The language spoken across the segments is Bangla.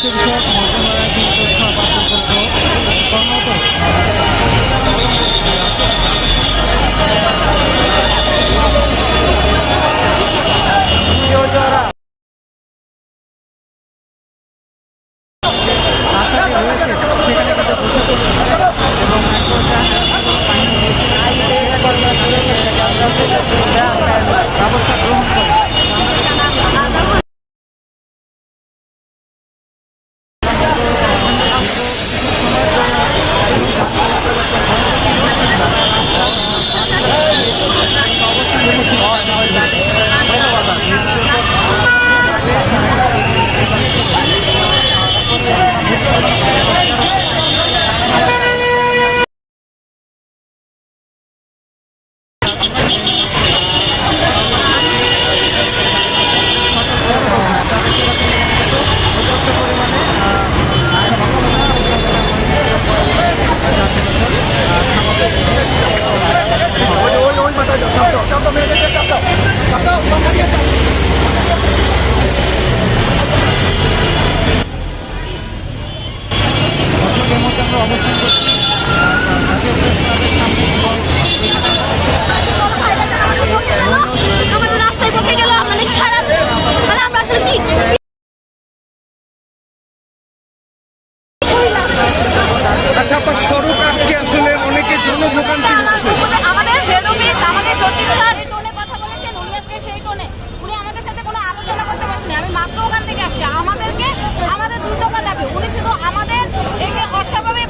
কৃষি বিষয়ক মন্ত্রণালয়ের তিন তথ্য পর্যন্ত কর্মরত Gracias. আসলে অনেকে জনভোগান্তি হচ্ছে। কথা বলেছেন সেই উনি আমাদের সাথে কোনো আলোচনা করতে আমি মাত্র ওখান থেকে আসছি। আমাদেরকে, আমাদের উনি শুধু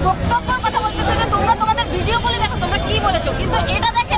বক্তব্যের কথা বলতেছে যে তোমরা তোমাদের ভিডিও বলে দেখো, তোমরা কি বলেছ? কিন্তু এটা দেখে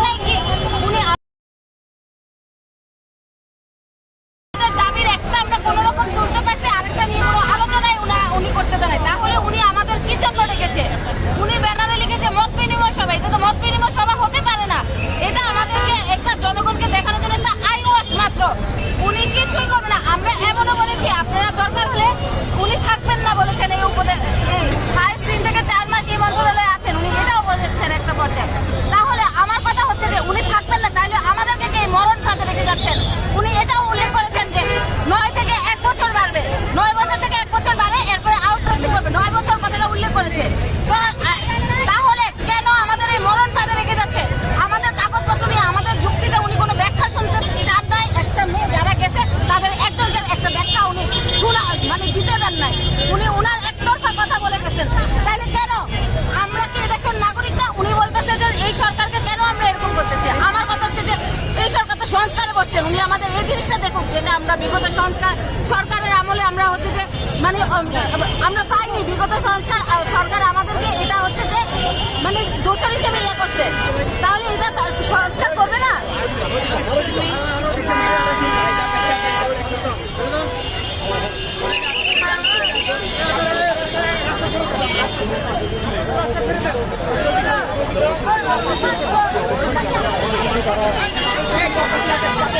সংস্কারে বসছেন উনি আমাদের এই জিনিসটা দেখুক যেটা আমরা বিগত সংস্কার, সরকারের আমলে আমরা হচ্ছে যে মানে আমরা পাইনি বিগত সংস্কার সরকার আমাদেরকে এটা হচ্ছে যে মানে দোষর হিসেবে ইয়ে করছে তাহলে এটা সংস্কার করবে না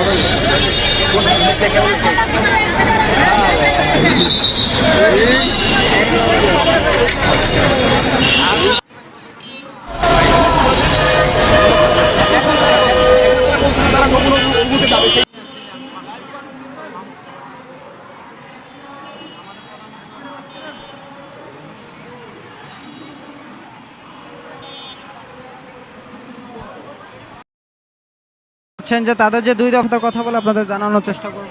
Olha aí. বলছেন যে তাদের যে দুই দফা কথা বলে আপনাদের জানানোর চেষ্টা করব।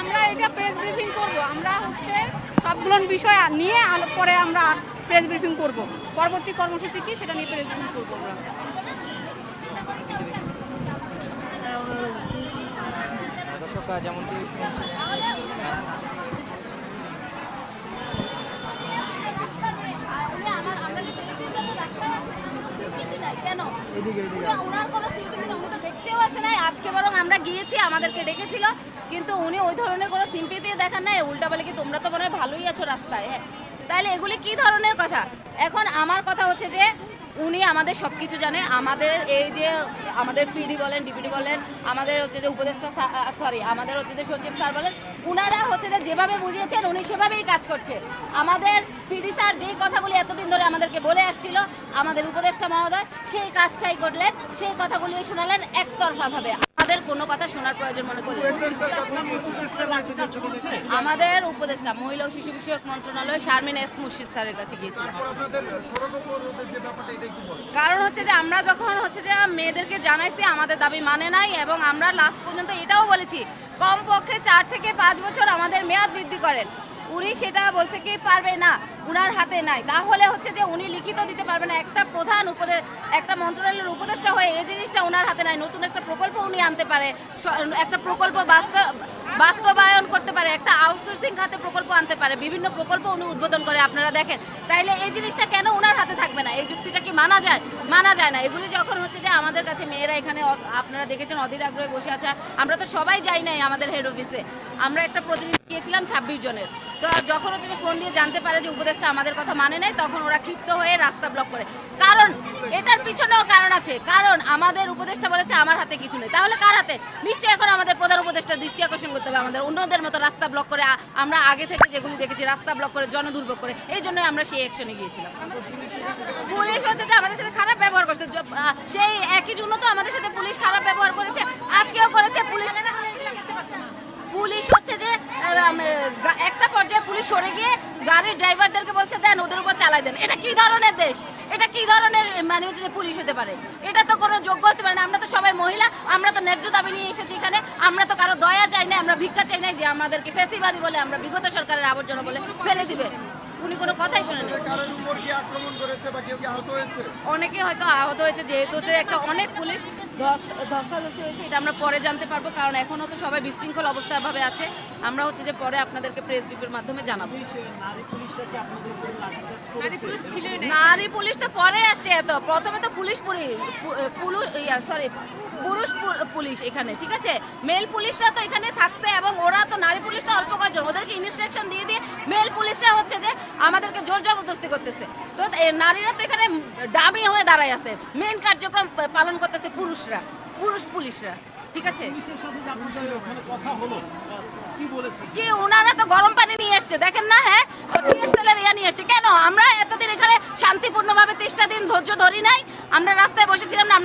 আমরা এটা প্রেস ব্রিফিং করব। আমরা হচ্ছে সবগুলো বিষয় নিয়ে পরে আমরা প্রেস ব্রিফিং করব। পরবর্তী কর্মসূচি কি সেটা নিয়ে প্রেস ব্রিফিং করব আমরা। যেমনটি উনি আমার আমরা যে দেখতে যাব রাস্তায় আছে, স্বীকৃতি নাই। কোনো উনি তো দেখতেও আসে নাই। আজকে বরং আমরা গিয়েছি আমাদেরকে ডেকেছিল কিন্তু উনি ওই ধরনের কোনো সিম্পিতি দেখান নাই। উল্টা বলে কি তোমরা তো মনে হয় ভালোই আছো রাস্তায়। হ্যাঁ। তাহলে এগুলি কি ধরনের কথা? এখন আমার কথা হচ্ছে যে উনি আমাদের সব কিছু জানে। আমাদের এই যে আমাদের পিডি বলেন ডিপিডি বলেন, আমাদের হচ্ছে যে উপদেষ্টা সরি আমাদের হচ্ছে যে সচিব স্যার বলেন, উনারা হচ্ছে যে যেভাবে বুঝিয়েছেন, উনি সেভাবেই কাজ করছে। আমাদের পিডি স্যার যেই কথাগুলি এতদিন ধরে আমাদেরকে বলে আসছিল, আমাদের উপদেষ্টা মহোদয় সেই কাজটাই করলেন, সেই কথাগুলি শোনালেন একতরফাভাবে। আমাদের কোনো কথা শোনার প্রয়োজন মনে করি আমাদের উপদেষ্টা, মহিলা ও শিশু বিষয়ক মন্ত্রণালয় শারমিন এস মুর্শিদ স্যারের কাছে গিয়েছিলাম। কারণ হচ্ছে যে আমরা যখন হচ্ছে যে মেয়েদেরকে জানাইছি, আমাদের দাবি মানে নাই এবং আমরা লাস্ট পর্যন্ত এটাও বলেছি, কমপক্ষে চার থেকে পাঁচ বছর আমাদের মেয়াদ বৃদ্ধি করেন। উনি সেটা বলছে কি পারবে না, উনার হাতে নাই। তাহলে হচ্ছে যে উনি লিখিত দিতে পারবে না। একটা প্রধান উপদেশ একটা মন্ত্রণালয়ের উপদেষ্টা হয়ে এই জিনিসটা উনার হাতে নাই। নতুন একটা প্রকল্প উনি আনতে পারে। একটা প্রকল্প বাস্তব বাস্তবায়ন করতে পারে। একটা আউটসোর্সিং খাতে প্রকল্প আনতে পারে। বিভিন্ন প্রকল্প উনি উদ্বোধন করে, আপনারা দেখেন। তাইলে এই জিনিসটা কেন ওনার হাতে থাকবে না? এই যুক্তিটা মানা যায় মানা যায় না। এগুলি যখন হচ্ছে যে আমাদের কাছে মেয়েরা এখানে আপনারা দেখেছেন, অধীর আগ্রহে বসে আছে। আমরা তো সবাই যাই নাই আমাদের হেড অফিসে আমরা একটা প্রতিনিধি গিয়েছিলাম ছাব্বিশ জনের। তো যখন হচ্ছে যে ফোন দিয়ে জানতে পারে যে উপদেশটা আমাদের কথা মানে নাই, তখন ওরা ক্ষিপ্ত হয়ে রাস্তা ব্লক করে। কারণ এটার পিছনেও কারণ আছে। কারণ আমাদের উপদেশটা বলেছে, আমার হাতে কিছু নেই। তাহলে কার হাতে? নিশ্চয়ই এখন আমাদের প্রধান উপদেষ্টা দৃষ্টি আকর্ষণ করতে হবে আমাদের। অন্যদের মতো রাস্তা ব্লক করে আমরা আগে থেকে যেগুলি দেখেছি, রাস্তা ব্লক করে, জনদুর্ভোগ করে, এই জন্যই আমরা সেই অ্যাকশনে গিয়েছিলাম। পুলিশ হচ্ছে যে আমাদের সাথে খারাপ ব্যবহার করছে। সেই একই জন্য তো আমাদের সাথে পুলিশ খারাপ ব্যবহার করেছে। আজকেও করেছে পুলিশ। পুলিশ হচ্ছে যে একটা পর্যায়ে পুলিশ সরে গিয়ে গাড়ির ড্রাইভারদেরকে বলছে, দেন, ওদের উপর চালাই দেন। এটা কি ধরনের দেশ? এটা কি ধরনের মানে হচ্ছে যে পুলিশ হতে পারে? এটা তো কোনো যোগ্য হতে পারে না। আমরা তো সবাই মহিলা, আমরা তো ন্যায্য দাবি নিয়ে এসেছি এখানে। আমরা তো কারও দয়া চাই না আমরা ভিক্ষা চাই না যে আমাদেরকে ফেসিবাদী বলে, আমরা বিগত সরকারের আবর্জনা বলে ফেলে দিবে। উনি কোনো কথাই শোনেন অনেকে হয়তো আহত হয়েছে যেহেতু হচ্ছে একটা অনেক পুলিশ ধস- ধস্তাধস্তি হয়েছে এটা আমরা পরে জানতে পারব কারণ এখনও তো সবাই বিশৃঙ্খল অবস্থার ভাবে আছে। আমরা হচ্ছে যে পরে আপনাদেরকে প্রেস ব্রিফের মাধ্যমে জানাব। নারী পুলিশ তো পরে আসছে এত। প্রথমে তো পুলিশ পুলিশ সরি পুরুষ পুলিশ এখানে ঠিক আছে? মেল পুলিশরা তো এখানে থাকছে এবং ওরা তো নারী পুলিশ তো অল্প কয়েকজন ওদেরকে ইনস্ট্রাকশন দিয়ে দিয়ে মেল পুলিশরা হচ্ছে যে আমাদেরকে জোর জবরদস্তি করতেছে। তো নারীরা তো এখানে ডামি হয়ে দাঁড়ায় আছে। মেন কার্যক্রম পালন করতেছে পুরুষরা পুরুষ পুলিশরা ঠিক আছে? কি ওনারা তো গরম পানি নিয়ে এসছে, দেখেন না হ্যাঁ? নিয়ে এসছে। কেন? আমরা এতদিন এখানে শান্তিপূর্ণ ভাবে তেইশটা দিন ধৈর্য ধরি নাই। আমরা রাস্তায় বসেছিলাম না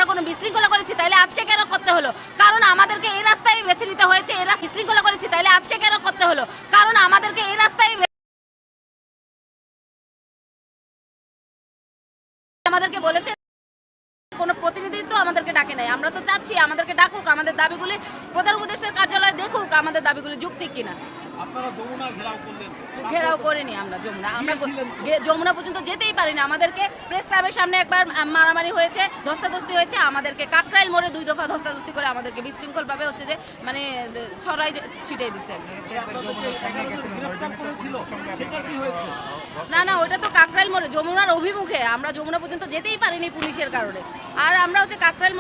নাই। আমরা তো চাচ্ছি আমাদেরকে ডাকুক, আমাদের দাবিগুলি প্রধান উপদেষ্টার কার্যালয়ে দেখুক আমাদের দাবিগুলি যুক্তি কিনা। ঘেরাও করিনি আমরা যমুনা। আমরা যমুনা পর্যন্ত যেতেই পারিনি। আমাদেরকে প্রেস ক্লাবের সামনে একবার মারামারি হয়েছে ধস্তাধস্তি হয়েছে। আমাদেরকে কাকরাইল মোড়ে দুই দফা ধস্তাধস্তি করে আমাদেরকে বিশৃঙ্খল ভাবে হচ্ছে যে মানে ছড়াই ছিটিয়ে দিচ্ছে না না ওটা তো কাকরাইল মোড়ে যমুনার অভিমুখে। আমরা যমুনা পর্যন্ত যেতেই পারিনি পুলিশের কারণে। আর আমরা হচ্ছে কাকরাইল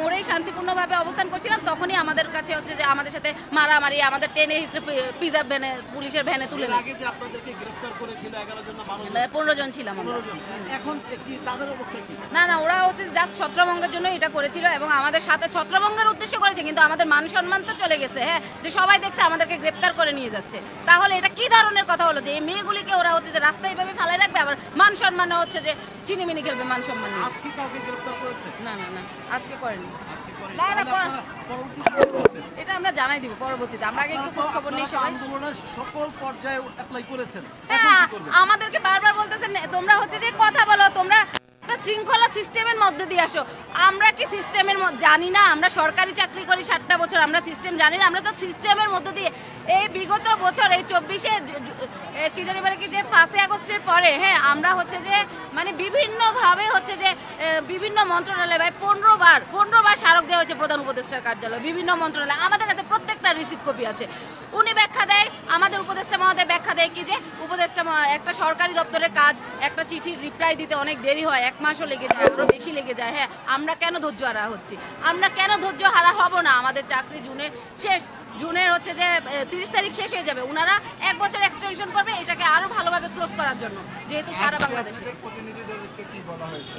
মোড়েই শান্তিপূর্ণভাবে অবস্থান করছিলাম তখনই আমাদের কাছে হচ্ছে যে আমাদের সাথে মারামারি আমাদের টেনে হিসেবে পিজা ভ্যানে পুলিশের ভ্যানে তুলে নেয় যে আপনাদেরকে গ্রেফতার করেছিল এগারো জন না বারো জন? পনেরো জন ছিলাম আমরা। না না ওরা হচ্ছে জাস্ট ছত্রভঙ্গের জন্য এটা করেছিল এবং আমাদের সাথে ছত্রভঙ্গের উদ্দেশ্য করেছে কিন্তু আমাদের মান সম্মান তো চলে গেছে হ্যাঁ? যে সবাই দেখছে আমাদেরকে গ্রেপ্তার করে নিয়ে যাচ্ছে। তাহলে এটা কি ধরনের কথা হলো যে এই মেয়েগুলিকে ওরা হচ্ছে যে রাস্তায় এভাবে ফালাই রাখবে? আবার মান সম্মানে হচ্ছে যে চিনিমিনি খেলবে মান সম্মান না না না আজকে করেনি। হ্যাঁ আমাদেরকে বারবার তোমরা হচ্ছে যে কথা বলো, তোমরা একটা শৃঙ্খলা সিস্টেমের মধ্যে দিয়ে আসো। আমরা কি সিস্টেমের জানি না, আমরা সরকারি চাকরি করি সাতটা বছর, আমরা সিস্টেম জানি না, আমরা তো সিস্টেমের মধ্যে দিয়ে এই বিগত বছর, এই চব্বিশে কি জানি বলে কি যে পাঁচই আগস্টের পরে হ্যাঁ আমরা হচ্ছে যে মানে বিভিন্নভাবে হচ্ছে যে বিভিন্ন মন্ত্রণালয় বা পনেরো বার পনেরো বার স্মারক দেওয়া হয়েছে প্রধান উপদেষ্টার কার্যালয়, বিভিন্ন মন্ত্রণালয়। আমাদের কাছে প্রত্যেকটা রিসিভ কপি আছে। উনি ব্যাখ্যা দেয়, আমাদের উপদেষ্টা মহোদয় ব্যাখ্যা দেয় কি যে, উপদেষ্টা একটা সরকারি দপ্তরের কাজ, একটা চিঠির রিপ্লাই দিতে অনেক দেরি হয়, এক মাসও লেগে যায়, আরও বেশি লেগে যায় হ্যাঁ আমরা কেন ধৈর্য হারা হচ্ছি? আমরা কেন ধৈর্য হারা হব না? আমাদের চাকরি জুনের শেষ। জুনের হচ্ছে যে তিরিশ তারিখ শেষ হয়ে যাবে। ওনারা এক বছর এক্সটেনশন করবে এটাকে আরও ভালোভাবে ক্লোজ করার জন্য যেহেতু সারা বাংলাদেশে।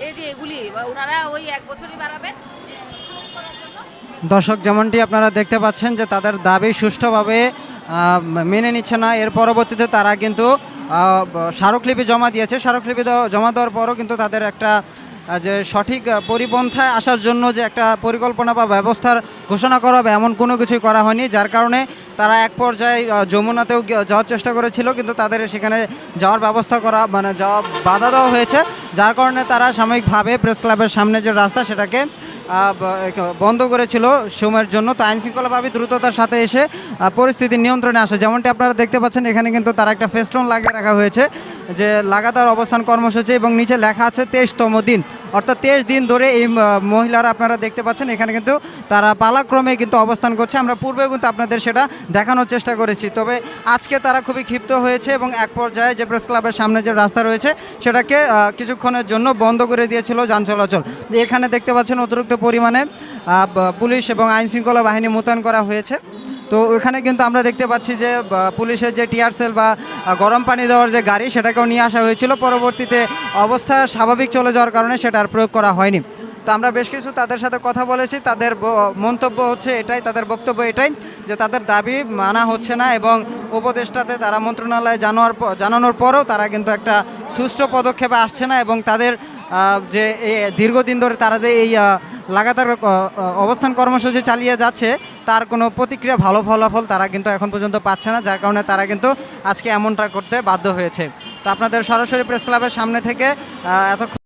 এই যে এগুলি ওনারা ওই এক বছরই বাড়াবে। দর্শক যেমনটি আপনারা দেখতে পাচ্ছেন যে তাদের দাবি সুষ্ঠুভাবে মেনে নিচ্ছে না। এর পরবর্তীতে তারা কিন্তু স্মারকলিপি জমা দিয়েছে। স্মারকলিপি জমা দেওয়ার পরও কিন্তু তাদের একটা যে সঠিক পরিপন্থায় আসার জন্য যে একটা পরিকল্পনা বা ব্যবস্থার ঘোষণা করা হবে, এমন কোনো কিছুই করা হয়নি, যার কারণে তারা এক পর্যায়ে যমুনাতেও যাওয়ার চেষ্টা করেছিল, কিন্তু তাদের সেখানে যাওয়ার ব্যবস্থা করা মানে যাওয়া বাধা দেওয়া হয়েছে, যার কারণে তারা সাময়িকভাবে প্রেস ক্লাবের সামনে যে রাস্তা, সেটাকে বন্ধ করেছিল সময়ের জন্য। তো আইন শৃঙ্খলাভাবে দ্রুততার সাথে এসে পরিস্থিতি নিয়ন্ত্রণে আসে। যেমনটি আপনারা দেখতে পাচ্ছেন, এখানে কিন্তু তারা একটা ফেস্টন লাগিয়ে রাখা হয়েছে, যে লাগাতার অবস্থান কর্মসূচি এবং নিচে লেখা আছে তেইশতম দিন। অর্থাৎ তেইশ দিন ধরে এই মহিলারা আপনারা দেখতে পাচ্ছেন, এখানে কিন্তু তারা পালাক্রমে কিন্তু অবস্থান করছে। আমরা পূর্বে কিন্তু আপনাদের সেটা দেখানোর চেষ্টা করেছি। তবে আজকে তারা খুবই ক্ষিপ্ত হয়েছে এবং এক পর্যায়ে যে প্রেস ক্লাবের সামনে যে রাস্তা রয়েছে, সেটাকে কিছুক্ষণের জন্য বন্ধ করে দিয়েছিল যান চলাচল। এখানে দেখতে পাচ্ছেন, অতিরিক্ত পরিমাণে পুলিশ এবং আইন শৃঙ্খলা বাহিনী মোতায়েন করা হয়েছে। তো ওখানে কিন্তু আমরা দেখতে পাচ্ছি যে পুলিশের যে টিয়ার সেল বা গরম পানি দেওয়ার যে গাড়ি, সেটাকেও নিয়ে আসা হয়েছিল। পরবর্তীতে অবস্থা স্বাভাবিক চলে যাওয়ার কারণে সেটা আর প্রয়োগ করা হয়নি। তো আমরা বেশ কিছু তাদের সাথে কথা বলেছি। তাদের মন্তব্য হচ্ছে এটাই, তাদের বক্তব্য এটাই যে তাদের দাবি মানা হচ্ছে না এবং উপদেষ্টাতে তারা মন্ত্রণালয়ে জানানোর প- জানানোর পরেও তারা কিন্তু একটা সুষ্ঠু পদক্ষেপে আসছে না এবং তাদের যে দীর্ঘদিন ধরে তারা যে এই লাগাতার অবস্থান কর্মসূচি চালিয়ে যাচ্ছে, তার কোনো প্রতিক্রিয়া ভালো ফলাফল তারা কিন্তু এখন পর্যন্ত পাচ্ছে না, যার কারণে তারা কিন্তু আজকে এমনটা করতে বাধ্য হয়েছে। তো আপনাদের সরাসরি প্রেস ক্লাবের সামনে থেকে এতক্ষণ